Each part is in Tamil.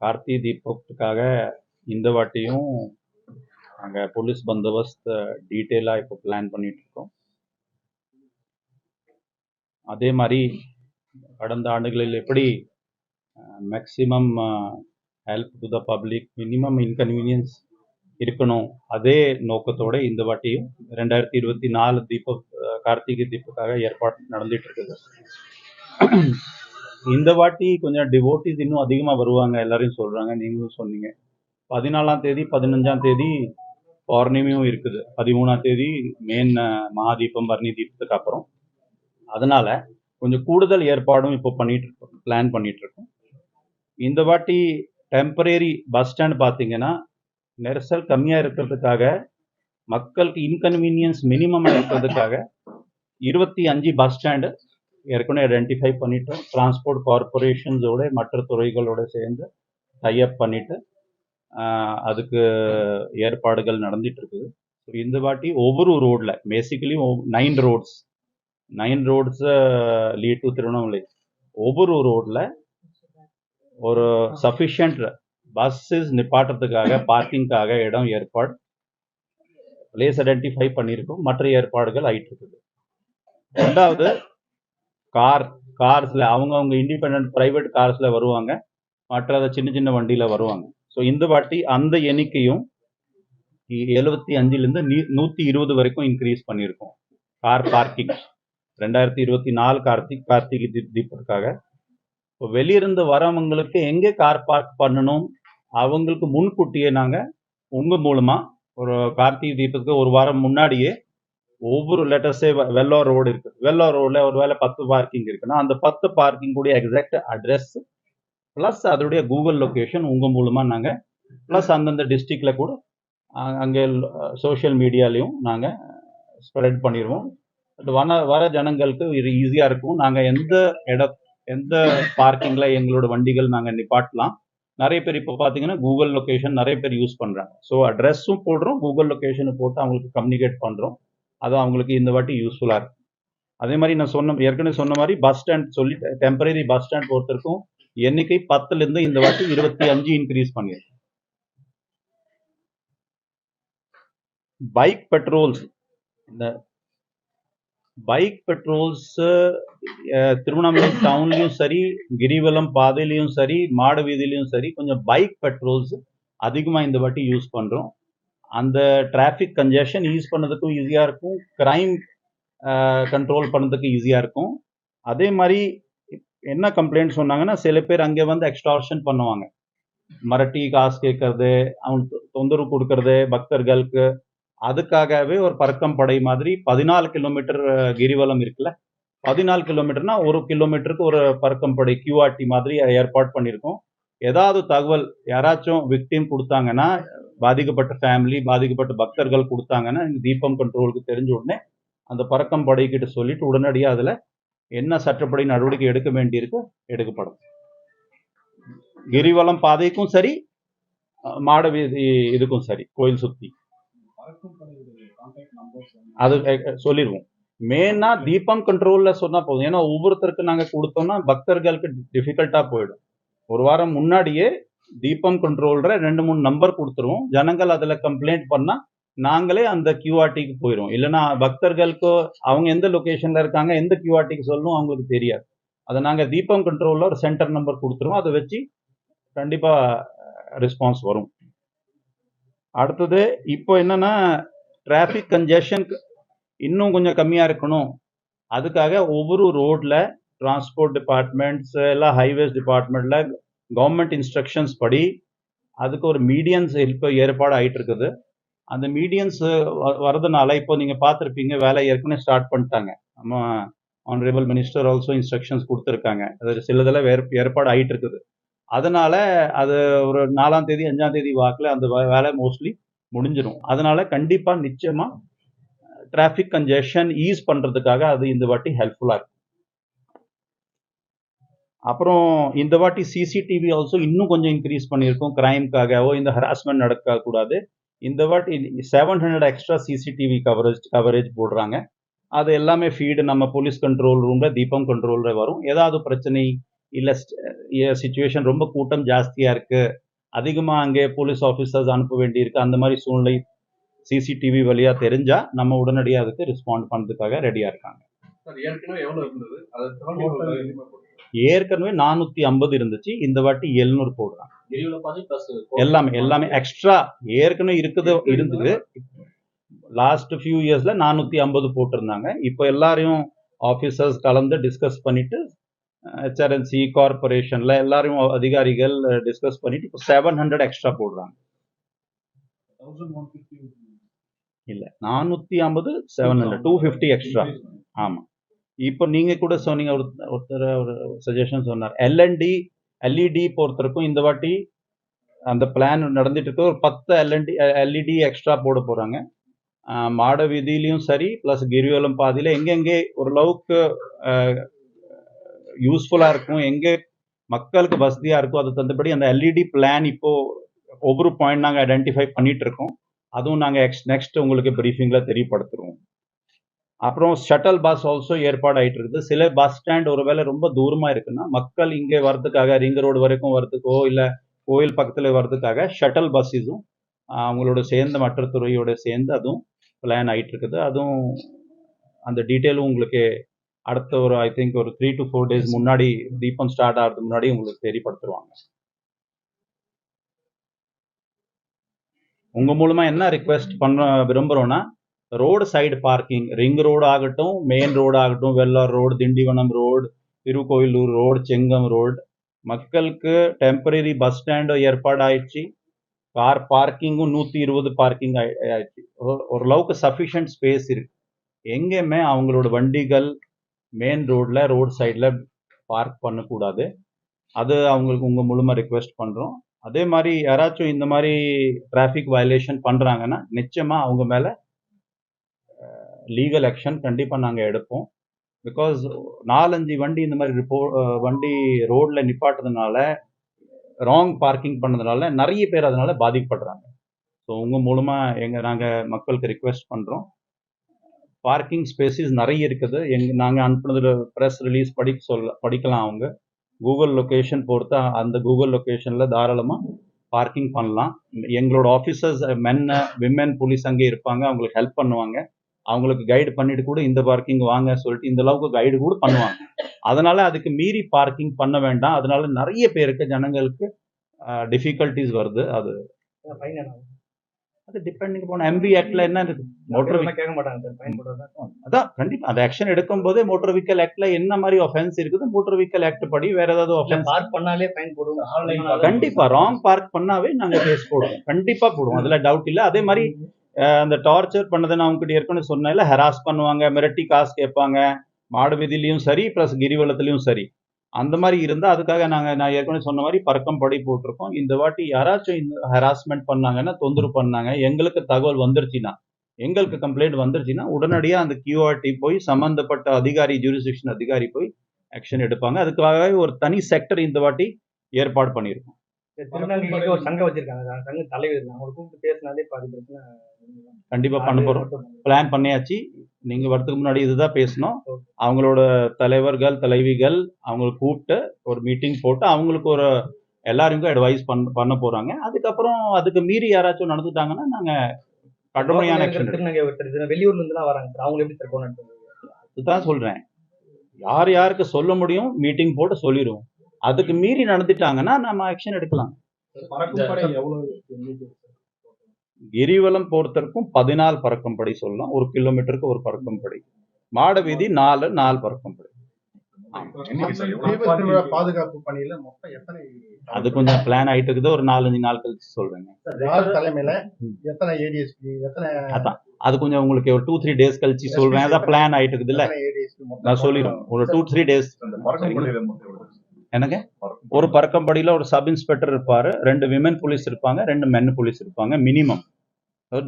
கார்த்தி தீபத்துக்காக இந்த வாட்டியும் நாங்கள் போலீஸ் பந்தோபஸ்த் டீட்டெயிலாக இப்போ பிளான் பண்ணிட்டு இருக்கோம் அதே மாதிரி கடந்த ஆண்டுகளில் எப்படி maximum help to the public minimum inconvenience இருக்கணும். அதே நோக்கத்தோட இந்த வாட்டியும் ரெண்டாயிரத்தி இருபத்தி நாலு தீப கார்த்திகை தீபத்துக்காக ஏற்பாடு நடந்துட்டு இருக்குது இந்த வாட்டி கொஞ்சம் டிவோட்டிஸ் இன்னும் அதிகமாக வருவாங்க எல்லாரையும் சொல்றாங்க நீங்களும் சொன்னீங்க. பதினாலாம் தேதி பதினஞ்சாம் தேதி பௌர்ணமியும் இருக்குது. பதிமூணாம் தேதி மெயின் மகாதீபம் பரணி தீபத்துக்கு அப்புறம். அதனால கொஞ்சம் கூடுதல் ஏற்பாடும் இப்போ பண்ணிட்டு இருக்கோம் பிளான் பண்ணிட்டு இருக்கோம் இந்த வாட்டி டெம்பரரி பஸ் ஸ்டாண்ட் பார்த்தீங்கன்னா நெரிசல் கம்மியாக இருக்கிறதுக்காக மக்களுக்கு இன்கன்வீனியன்ஸ் மினிமம் இருக்கிறதுக்காக இருபத்தி அஞ்சு பஸ் ஸ்டாண்டு ஏற்கனவே ஐடென்டிஃபை பண்ணிட்டோம். டிரான்ஸ்போர்ட் கார்பரேஷன்ஸோட மற்ற துறைகளோட சேர்ந்து டைப் பண்ணிட்டு அதுக்கு ஏற்பாடுகள் நடந்துட்டு இருக்குது. ஸோ இந்த வாட்டி ஒவ்வொரு ரோட்ல basically nine roads nine roads lead to Tiruvannamalai ஒவ்வொரு ரோட்ல ஒரு சஃபிஷியன்ட் பஸ்ஸஸ் நிப்பாட்டுறதுக்காக பார்க்கிங்காக இடம் ஏற்பாடு பிளேஸ் ஐடென்டிஃபை பண்ணியிருக்கோம். மற்ற ஏற்பாடுகள் ஆயிட்டு இருக்குது. ரெண்டாவது கார் கார்ஸில் அவங்கவுங்க இண்டிபெண்ட் ப்ரைவேட் கார்ஸில் வருவாங்க. மற்ற சின்ன சின்ன வண்டியில வருவாங்க. ஸோ இந்த வாட்டி அந்த எண்ணிக்கையும் எழுபத்தி அஞ்சுலேருந்து நூற்றி இருபது வரைக்கும் இன்க்ரீஸ் பண்ணியிருக்கோம். கார் பார்க்கிங் ரெண்டாயிரத்தி இருபத்தி நாலு கார்த்திக் கார்த்திகை தீப் தீபத்துக்காக. இப்போ வெளியிருந்து வரவங்களுக்கு எங்கே கார் பார்க் பண்ணணும்? அவங்களுக்கு முன்கூட்டியே நாங்கள் உங்கள் மூலமாக ஒரு கார்த்திகை தீபத்துக்கு ஒரு வாரம் முன்னாடியே ஒவ்வொரு லெட்டர்ஸே வெள்ளோர் ரோடு இருக்கு. வெள்ளோர் ரோடில் ஒரு வேளை பத்து பார்க்கிங் இருக்குன்னா அந்த பத்து பார்க்கிங் கூடிய எக்ஸாக்ட் அட்ரஸ் ப்ளஸ் அதோடைய கூகுள் லொக்கேஷன் உங்கள் மூலமாக நாங்கள் ப்ளஸ் அந்தந்த டிஸ்ட்ரிக்டில் கூட அங்கே சோஷியல் மீடியாலையும் நாங்கள் ஸ்ப்ரெட் பண்ணிடுவோம் வன வர வர ஜனங்களுக்கு இது ஈஸியாக இருக்கும். நாங்கள் எந்த இட எந்த பார்க்கிங்கில் எங்களோட வண்டிகள் நாங்கள் நிப்பாட்டலாம். நிறைய பேர் இப்போ பார்த்தீங்கன்னா கூகுள் லொக்கேஷன் நிறைய பேர் யூஸ் பண்ணுறாங்க ஸோ அட்ரஸும் போடுறோம் கூகுள் லொக்கேஷனை போட்டு அவங்களுக்கு கம்யூனிகேட் பண்ணுறோம் அது அவங்களுக்கு இந்த வாட்டி யூஸ்ஃபுல்லாக இருக்கும் அதே மாதிரி நான் சொன்ன ஏற்கனவே சொன்ன மாதிரி பஸ் ஸ்டாண்ட் சொல்லி டெம்பரரி பஸ் ஸ்டாண்ட் பொறுத்திருக்கும். எண்ணிக்கை பத்துலேருந்து இந்த வாட்டி இருபத்தி அஞ்சு இன்க்ரீஸ் பண்ணியிருக்கோம் பைக் பெட்ரோல்ஸ் இந்த பைக் பெட்ரோல்ஸ் திருவண்ணாமலை டவுன்லயும் சரி கிரிவலம் பாதையிலையும் சரி மாட வீதியிலையும் சரி கொஞ்சம் பைக் பெட்ரோல்ஸ் அதிகமாக இந்த வாட்டி யூஸ் பண்ணுறோம் அந்த டிராஃபிக் கன்ஜெஷன் யூஸ் பண்ணதுக்கும் ஈஸியாக இருக்கும். கிரைம் கண்ட்ரோல் பண்ணுறதுக்கு ஈஸியாக இருக்கும். அதே மாதிரி என்ன கம்ப்ளைண்ட் சொன்னாங்கன்னா சில பேர் அங்கே வந்து எக்ஸ்டார்ஷன் பண்ணுவாங்க. மிரட்டி காசு கேட்கறது அவங்க தொந்தரவு கொடுக்கறது பக்தர்களுக்கு அதுக்காகவே ஒரு பறக்கம் படை மாதிரி பதினாலு கிலோமீட்டர் கிரிவலம் இருக்குல்ல? பதினாலு கிலோமீட்டர்னா ஒரு கிலோமீட்டருக்கு ஒரு பறக்கம் படை கியூஆர்டி மாதிரி ஏற்பாடு பண்ணியிருக்கோம். ஏதாவது தகவல் யாராச்சும் விக்டிம் கொடுத்தாங்கன்னா பாதிக்கப்பட்ட ஃபேமிலி பாதிக்கப்பட்ட பக்தர்கள் கொடுத்தாங்கன்னா இந்த தீபம் கண்ட்ரோலுக்கு தெரிஞ்ச உடனே அந்த பறக்கம் படைக்கிட்ட சொல்லிட்டு உடனடியாக அதில் என்ன சட்டப்படி நடவடிக்கை எடுக்க வேண்டியிருக்கு எடுக்கப்படும். கிரிவலம் பாதைக்கும் சரி மாட வீதி இதுக்கும் சரி கோயில் சுற்றி அது சொல்லிடுவோம் மெயினா தீபம் கண்ட்ரோல்ல சொன்னா போதும். ஏன்னா ஒவ்வொருத்தருக்கு நாங்க கொடுத்தோம்னா பக்தர்களுக்கு டிஃபிகல்ட்டா போயிடும். ஒரு வாரம் முன்னாடியே தீபம் கண்ட்ரோல்ற ரெண்டு மூணு நம்பர் கொடுத்துருவோம். ஜனங்கள் அதுல கம்ப்ளைண்ட் பண்ணா நாங்களே அந்த கியூஆர்டிக்கு போயிடும் இல்லைன்னா பக்தர்களுக்கு அவங்க எந்த லொகேஷன்ல இருக்காங்க எந்த கியூஆர்டிக்கு சொல்லணும் அவங்களுக்கு தெரியாது. அதை நாங்க தீபம் கண்ட்ரோல்ல ஒரு சென்டர் நம்பர் கொடுத்துருவோம். அதை வச்சு கண்டிப்பா ரெஸ்பான்ஸ் வரும். அடுத்தது இப்போ என்னன்னா டிராஃபிக் கன்ஜெஷன் இன்னும் கொஞ்சம் கம்மியாக இருக்கணும். அதுக்காக ஒவ்வொரு ரோட்ல டிரான்ஸ்போர்ட் டிபார்ட்மெண்ட்ஸ் எல்லாம் ஹைவேஸ் டிபார்ட்மெண்ட்ல கவர்மெண்ட் இன்ஸ்ட்ரக்ஷன்ஸ் படி அதுக்கு ஒரு மீடியன்ஸ் இப்போ ஏற்பாடு ஆகிட்டு இருக்குது அந்த மீடியன்ஸ் வரதுனால இப்போ நீங்கள் பார்த்துருப்பீங்க வேலை ஏற்கனவே ஸ்டார்ட் பண்ணிட்டாங்க. நம்ம ஆனரேபிள் மினிஸ்டர் ஆல்சோ இன்ஸ்ட்ரக்ஷன்ஸ் கொடுத்துருக்காங்க. அது சிலதெல்லாம் ஏற்பாடு ஆகிட்டு இருக்குது அதனால அது ஒரு நாலாம் தேதி அஞ்சாம் தேதி வாக்கில் அந்த வேலை மோஸ்ட்லி முடிஞ்சிடும் அதனால கண்டிப்பாக நிச்சயமாக டிராஃபிக் கன்ஜெஷன் ஈஸ் பண்ணுறதுக்காக அது இந்த வாட்டி ஹெல்ப்ஃபுல்லாக இருக்கும் அப்புறம் இந்த வாட்டி சிசிடிவி ஆல்சோ இன்னும் கொஞ்சம் இன்க்ரீஸ் பண்ணியிருக்கோம். கிரைம்காகவோ இந்த ஹராஸ்மெண்ட் நடக்கக்கூடாது இந்த வாட்டி seven hundred extra CCTV coverage coverage போடுறாங்க. அது எல்லாமே ஃபீடு நம்ம போலீஸ் கண்ட்ரோல் ரூமில் தீபம் கண்ட்ரோலில் வரும். ஏதாவது பிரச்சனை இல்லை சுச்சுவேஷன் ரொம்ப கூட்டம் ஜாஸ்தியா இருக்கு. அதிகமா அங்கே போலீஸ் ஆஃபீஸர்ஸ் அனுப்ப வேண்டியிருக்கு. அந்த மாதிரி சூழ்நிலை சிசிடிவி வழியா தெரிஞ்சா நம்ம உடனடியாக அதுக்கு ரெஸ்பாண்ட் பண்றதுக்காக ரெடியா இருக்காங்க. சார் ஏற்கனவே நானூத்தி ஐம்பது இருந்துச்சு. இந்த வாட்டி எழுநூறு போடுறாங்க. எல்லாமே எல்லாமே எக்ஸ்ட்ரா ஏற்கனவே இருக்குது இருந்தது. லாஸ்ட் ஃபியூ இயர்ஸ்ல நானூத்தி ஐம்பது போட்டிருந்தாங்க. இப்போ எல்லாரையும் ஆஃபீஸர்ஸ் கலந்து டிஸ்கஸ் பண்ணிட்டு ஹெச்ஆர்என்சி கார்பரேஷன்ல எல்லாரையும் அதிகாரிகள் டிஸ்கஸ் பண்ணிட்டு இப்போ செவன் ஹண்ட்ரட் எக்ஸ்ட்ரா போடுறாங்க. இல்ல நானூத்தி ஐம்பது seven hundred two fifty extra ஆமா. இப்போ நீங்க கூட சொன்னீங்க ஒரு ஒருத்தர் ஒரு சஜஷன் சொன்னார். எல்என்டி எல்இடி பொறுத்தருக்கும். இந்த வாட்டி அந்த பிளான் நடந்துட்டு இருக்கு. ஒரு பத்து எல்என்டி எல்இடி எக்ஸ்ட்ரா போட போறாங்க. மாட வீதியிலையும் சரி ப்ளஸ் கிரிவலம் பாதியில எங்கெங்கே ஓரளவுக்கு யூஸ்ஃபுல்லா இருக்கும். எங்கே மக்களுக்கு வசதியா இருக்கோ அது தந்தபடி அந்த எல்இடி பிளான் இப்போ ஒவ்வொரு பாயிண்ட் நாங்கள் ஐடென்டிஃபை பண்ணிட்டு இருக்கோம் அதுவும் நாங்கள் நெக்ஸ்ட் உங்களுக்கு பிரீஃபிங்ல தெரியப்படுத்துறோம். அப்புறம் ஷட்டல் பஸ் ஆல்சோ ஏற்பாடு ஆயிட்டு இருக்குது சில பஸ் ஸ்டாண்ட் ஒருவேளை ரொம்ப தூரமா இருக்குன்னா மக்கள் இங்கே வர்றதுக்காக ரிங் ரோடு வரைக்கும் வர்றதுக்கோ இல்லை கோயில் பக்கத்துல வர்றதுக்காக ஷட்டல் பஸ்ஸஸும் அவங்களோட சேர்ந்து மற்ற துறையோட சேர்ந்து அதுவும் பிளான் ஆயிட்டு இருக்குது அதுவும் அந்த டீட்டெயிலும் உங்களுக்கு அடுத்த ஒரு ஐ திங்க் ஒரு த்ரீ டு ஃபோர் டேஸ் முன்னாடி தீபம் ஸ்டார்ட் ஆகிறதுக்கு முன்னாடி உங்களுக்கு தெரியப்படுத்துருவாங்க உங்க மூலமா என்ன ரிக்வெஸ்ட் பண்ண விரும்புறோம்னா road side parking ring road ஆகட்டும் மெயின் ரோடு ஆகட்டும் Vellar road Tindivanam road Tirukkoyilur road Chengam road மக்களுக்கு டெம்பரரி பஸ் ஸ்டாண்டும் ஏற்பாடு ஆயிடுச்சு. கார் பார்க்கிங்கும் நூற்றி இருபது பார்க்கிங் ஆயிடுச்சு. ஒரு- ஓரளவுக்கு சஃபிஷியன்ட் ஸ்பேஸ் இருக்கு. எங்கேயுமே அவங்களோட வண்டிகள் மெயின் ரோட்ல ரோட் சைடில் பார்க் பண்ணக்கூடாது. அது அவங்களுக்கு உங்கள் மூலமாக ரிக்வெஸ்ட் பண்ணுறோம் அதே மாதிரி யாராச்சும் இந்த மாதிரி டிராஃபிக் வயலேஷன் பண்ணுறாங்கன்னா நிச்சயமாக அவங்க மேலே லீகல் ஆக்ஷன் கண்டிப்பாக நாங்கள் எடுப்போம். பிகாஸ் நாலஞ்சு வண்டி இந்த மாதிரி ரிப்போ வண்டி ரோடில் நிப்பாட்டுறதுனால ராங் பார்க்கிங் பண்ணதுனால நிறைய பேர் அதனால பாதிக்கப்படுறாங்க. ஸோ உங்கள் மூலமாக எங்கள் நாங்கள் மக்களுக்கு ரிக்வெஸ்ட் பண்ணுறோம் பார்க்கிங் ஸ்பேசஸ் நிறைய இருக்குது. எங்க நாங்கள் அனுப்புனதுல ப்ரெஸ் ரிலீஸ் படிக்க சொல்ல படிக்கலாம் அவங்க. கூகுள் லொக்கேஷன் பொறுத்து அந்த கூகுள் லொக்கேஷனில் தாராளமாக பார்க்கிங் பண்ணலாம். எங்களோட ஆஃபீஸர்ஸ் மென் விமென் போலீஸ் அங்கே இருப்பாங்க. அவங்களுக்கு ஹெல்ப் பண்ணுவாங்க. அவங்களுக்கு கைடு பண்ணிட்டு கூட இந்த பார்க்கிங் வாங்க சொல்லிட்டு இந்த அளவுக்கு கைடு கூட பண்ணுவாங்க. அதனால அதுக்கு மீறி பார்க்கிங் பண்ண வேண்டாம். அதனால நிறைய பேருக்கு ஜனங்களுக்கு டிஃபிகல்ட்டிஸ் வருது. அது அது டிபெண்டிங் போன எம்பி ஆக்ட்ல என்ன இருக்கு மோட்டர் கேட்க மாட்டாங்க சார் அதான் கண்டிப்பா. அந்த ஆக்ஷன் எடுக்கும் போதே மோட்டர் வெஹிக்கல் ஆக்ட்ல என்ன மாதிரி ஒஃபென்ஸ் இருக்குது மோட்டர் வெஹிக்கல் ஆக்ட் படி வேற ஏதாவது ஒஃபென்ஸ் பார்க் பண்ணாலே ஃபைன் போடுவோம் ஆன்லைன் கண்டிப்பா ராங் பார்க் பண்ணாவே நாங்க கேஸ் போடுவோம். கண்டிப்பா போடுவோம். அதுல டவுட் இல்ல. அதே மாதிரி அந்த டார்ச்சர் பண்ணதை நான் உங்ககிட்ட ஏற்கனவே சொன்னேன்ல ஹெராஸ் பண்ணுவாங்க மிரட்டி காசு கேட்பாங்க மாடு வீதியிலையும் சரி ப்ளஸ் கிரிவலத்திலையும் சரி. அந்த மாதிரி இருந்தா அதுக்காக நாங்க நான் ஏற்கனவே சொன்ன மாதிரி பறக்கம் படி போட்டிருக்கோம். இந்த வாட்டி யாராச்சும் இந்த ஹெராஸ்மெண்ட் பண்ணாங்கன்னா தொந்தரவு பண்ணாங்க எங்களுக்கு தகவல் வந்துருச்சுன்னா எங்களுக்கு கம்ப்ளைண்ட் வந்துருச்சுன்னா உடனடியா அந்த கியூஆர்டி போய் சம்பந்தப்பட்ட அதிகாரி ஜூரிஸ்டிக்ஷன் அதிகாரி போய் ஆக்ஷன் எடுப்பாங்க. அதுக்காகவே ஒரு தனி செக்டர் இந்த வாட்டி ஏற்பாடு பண்ணியிருக்கோம். திருநங்கைக்கு ஒரு சங்கம் வச்சிருக்காங்க. சார் சங்க தலைவர் அவங்க கூப்பிட்டு பேசினாலே பாதி பிரச்சனை. கண்டிப்பா பண்ண போறோம். பிளான் பண்ணியாச்சு. நீங்க வரதுக்கு முன்னாடி இதுதான் பேசணும். அவங்களோட தலைவர்கள் தலைவிகள் அவங்களை கூப்பிட்டு ஒரு மீட்டிங் போட்டு அவங்களுக்கு ஒரு எல்லாருக்கும் அட்வைஸ் பண்ண பண்ண போறாங்க. அதுக்கப்புறம் அதுக்கு மீறி யாராச்சும் நடந்துட்டாங்கன்னா நாங்க கடுமையான வெளியூர்ல இருந்து எல்லாம் வராங்க அவங்க எப்படி சார் கொண்டு அதுதான் சொல்றேன். யார் யாருக்கு சொல்ல முடியும் மீட்டிங் போட்டு சொல்லிடுவோம் அதுக்கு மீறி நடந்துட்டாங்கன்னா நம்ம ஆக்ஷன் எடுக்கலாம் பறக்கும் படை எவ்வளவு எண்ணிக்கை சார்? கிரிவலம் பொறுத்தவரைக்கும் பதினாலு பறக்கும் படி சொல்லலாம். ஒரு கிலோமீட்டருக்கு ஒரு பறக்கும் படி மாட வீதி நாலு நாலு பறக்கும் படி எண்ணிக்கை சார் எவ்வளவு? தீப திருவிழா பாதுகாப்பு பணியில மொத்தம் எத்தனை அது கொஞ்சம் பிளான் ஆயிட்டு இருக்குது. ஒரு நாலஞ்சு நாள் கழிச்சு சொல்றேங்க. தலைமையில. எத்தனை ஏடிஎஸ்பி எத்தனை அதான். அது கொஞ்சம் உங்களுக்கு ஒரு டூ த்ரீ டேஸ் கழிச்சு சொல்றேன். அதான் பிளான் ஆயிட்டு இருக்குது இல்ல நான் சொல்லிடுவேன் ஒரு டூ த்ரீ டேஸ் பறக்கும் ஒரு பறக்கம்படியில ஒரு சப் இன்ஸ்பெக்டர் இருப்பாரு. ரெண்டு விமன் போலீஸ் இருப்பாங்க. ரெண்டு மென் போலீஸ் இருப்பாங்க. மினிமம்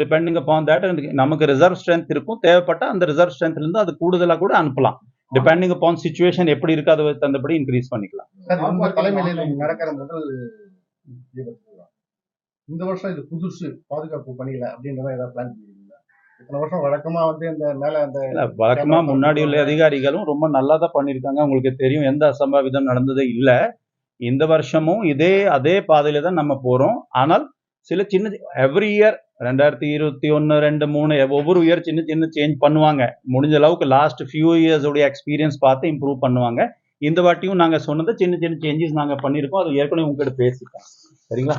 டிபெண்டிங் அப்பான் தட் நமக்கு ரிசர்வ் ஸ்ட்ரென்த் இருக்கும். தேவைப்பட்ட அந்த ரிசர்வ் ஸ்ட்ரென்த்ல இருந்து அது கூடுதலா கூட அனுப்பலாம். டிபெண்டிங் அப்பான் சுச்சுவேஷன் எப்படி இருக்கு அதை தந்தபடி இன்க்ரீஸ் பண்ணிக்கலாம். நடக்கிற முதல் இந்த வருஷம் இது புதுசு பாதுகாப்பு பணியில அப்படின்ற மாதிரி ஏதாவது பிளான் பண்ணிருக்கீங்களா? இத்தனை வருஷம் வழக்கமா வந்து இந்த மேல அந்த வழக்கமா முன்னாடி உள்ள அதிகாரிகளும் ரொம்ப நல்லா தான் பண்ணியிருக்காங்க. உங்களுக்கு தெரியும் எந்த அசம்பாவிதம் நடந்ததே இல்ல. இந்த வருஷமும் இதே அதே பாதையில தான் நம்ம போறோம். ஆனால் சில சின்ன எவ்ரி இயர் ரெண்டாயிரத்தி இருபத்தி ஒன்று ரெண்டு மூணு ஒவ்வொரு இயர் சின்ன சின்ன சேஞ்ச் பண்ணுவாங்க. முடிஞ்ச அளவுக்கு லாஸ்ட் ஃபியூ இயர்ஸ் உடைய எக்ஸ்பீரியன்ஸ் பார்த்து இம்ப்ரூவ் பண்ணுவாங்க. இந்த வாட்டியும் நாங்க சொன்னதை சின்ன சின்ன சேஞ்சஸ் நாங்க பண்ணியிருக்கோம். அது ஏற்கனவே உங்ககிட்ட பேசிட்டோம் சரிங்களா?